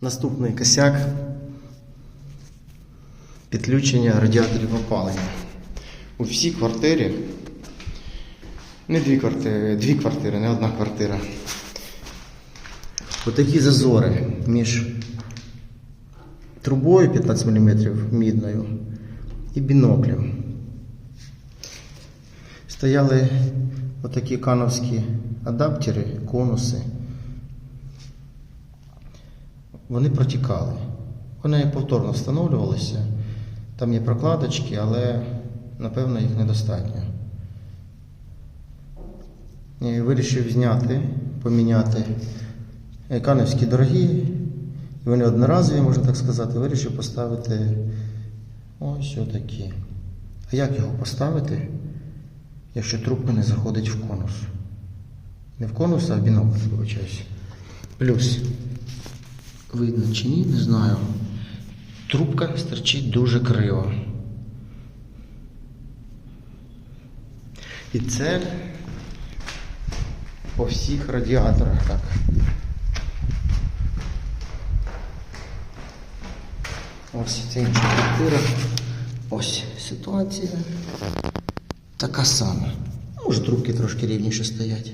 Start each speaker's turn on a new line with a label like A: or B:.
A: Наступний косяк підключення радіаторів опалення. У всій квартирі, не дві квартири, дві квартири, не одна квартира. Отакі зазори між трубою 15 мм мідною і біноклем. Стояли отакі кановські адаптери, конуси. Вони протікали. Вони повторно встановлювалися. Там є прокладочки, але напевно їх недостатньо. І вирішив зняти, поміняти Каневські дорогі, вони одноразові, можна так сказати, вирішив поставити ось отакі. А як його поставити, якщо трубка не заходить в конус? Не в конус, а в бінокль, вибачаюсь. Плюс. Видно чи ні, не знаю. Трубка стерчить дуже криво. І це по всіх радіаторах так. Ось це інша квартира. Ось ситуація. Така сама. Може, трубки трошки рівніше стоять.